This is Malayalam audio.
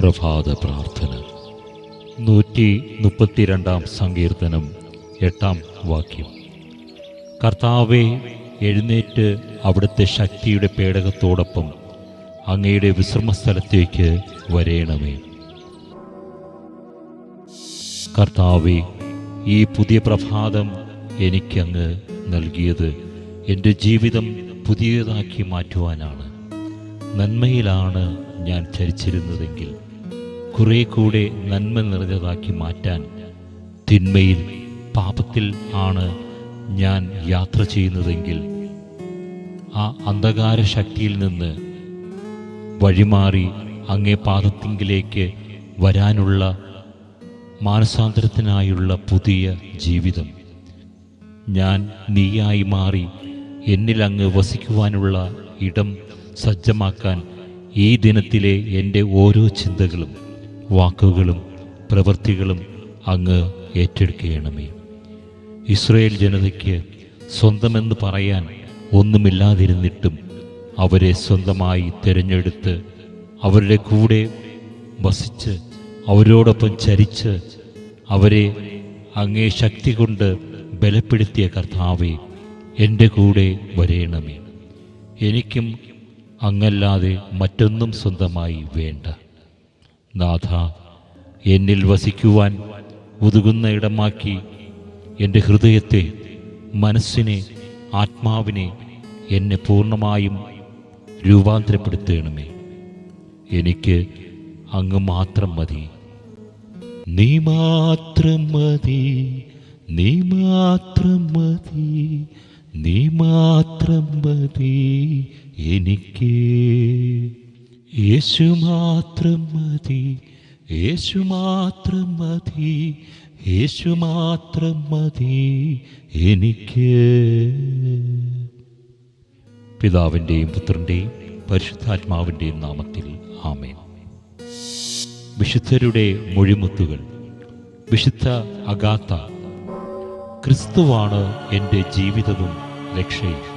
പ്രഭാത പ്രാർത്ഥന. നൂറ്റി മുപ്പത്തിരണ്ടാം സങ്കീർത്തനം എട്ടാം വാക്യം. കർത്താവെ എഴുന്നേറ്റ് അവിടുത്തെ ശക്തിയുടെ പേടകത്തോടൊപ്പം അങ്ങയുടെ വിശ്രമസ്ഥലത്തേക്ക് വരേണമേ. കർത്താവെ ഈ പുതിയ പ്രഭാതം എനിക്കങ്ങ് നൽകിയത് എന്റെ ജീവിതം പുതിയതാക്കി മാറ്റുവാനാണ്. നന്മയിലാണ് ഞാൻ ചരിച്ചിരുന്നതെങ്കിൽ കുറെ കൂടെ നന്മ നിറഞ്ഞതാക്കി മാറ്റാൻ തിന്മയിൽ പാപത്തിൽ ആണ് ഞാൻ യാത്ര ചെയ്യുന്നതെങ്കിൽ ആ അന്ധകാര ശക്തിയിൽ നിന്ന് വഴിമാറി അങ്ങേ പാദത്തിങ്കിലേക്ക് വരാനുള്ള മാനസാന്തരത്തിനായുള്ള പുതിയ ജീവിതം. ഞാൻ നീയായി മാറി എന്നിൽ അങ്ങ് വസിക്കുവാനുള്ള ഇടം സജ്ജമാക്കാൻ ഈ ദിനത്തിലെ എന്റെ ഓരോ ചിന്തകളും വാക്കുകളും പ്രവൃത്തികളും അങ്ങ് ഏറ്റെടുക്കുകയണമേ ഇസ്രയേൽ ജനതയ്ക്ക് സ്വന്തമെന്ന് പറയാൻ ഒന്നുമില്ലാതിരുന്നിട്ടും അവരെ സ്വന്തമായി തിരഞ്ഞെടുത്ത് അവരുടെ കൂടെ വസിച്ച് അവരോടൊപ്പം ചരിച്ച് അവരെ അങ്ങേ ശക്തി കൊണ്ട് ബലപ്പെടുത്തിയ കർത്താവെ എന്റെ കൂടെ വരേണമേ. എനിക്കും അങ്ങല്ലാതെ മറ്റൊന്നും സ്വന്തമായി വേണ്ട. നാഥ എന്നിൽ വസിക്കുവാൻ ഒതുകുന്ന ഇടമാക്കി എന്റെ ഹൃദയത്തെ മനസ്സിനെ ആത്മാവിനെ എന്നെ പൂർണമായും രൂപാന്തരപ്പെടുത്തണമേ. എനിക്ക് അങ്ങ് മാത്രം മതി. നീ മാത്രം മതി. നീ മാത്രം മതി. നീ മാത്രം മതി. എനിക്ക് യേശു മാത്രം മതി യേശു മാത്രം മതി യേശു മാത്രം മതി എനിക്ക്. പിതാവിന്റെയും പുത്രന്റെയും പരിശുദ്ധാത്മാവിന്റെയും നാമത്തിൽ ആമേൻ. വിശുദ്ധരുടെ മൊഴിമുത്തുകൾ വിശുദ്ധ അഗാത്ത ക്രിസ്തുവാണ് എന്റെ ജീവിതവും രക്ഷയും.